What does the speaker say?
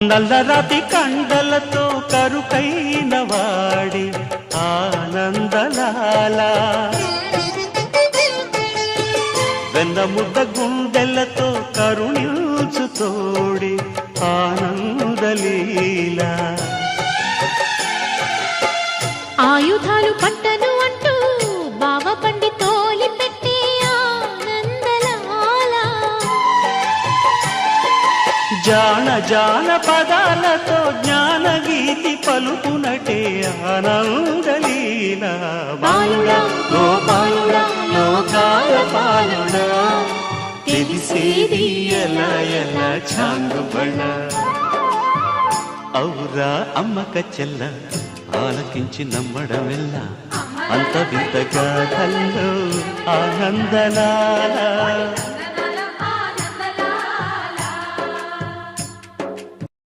నల్లరాతి కండలతో కరుకైన వాడి ఆనందలాల వెన్నముద్ద గుండెలతో కరుణించు తోడి ఆనందలీల ఆయుధాలు పట్టను జాన జాన పదాలతో జ్ఞానగీతి పలుకునటే ఆనందలీల బాలుడా గోపాలుడా లోకాల పాలుడా. తెలిసేది ఎలా ఎలా చాంగుబణ ఔరా అమ్మక చెల్ల ఆలకించి నమ్మడమెల్ల. అంత వింత గాథల్లో ఆనందలాల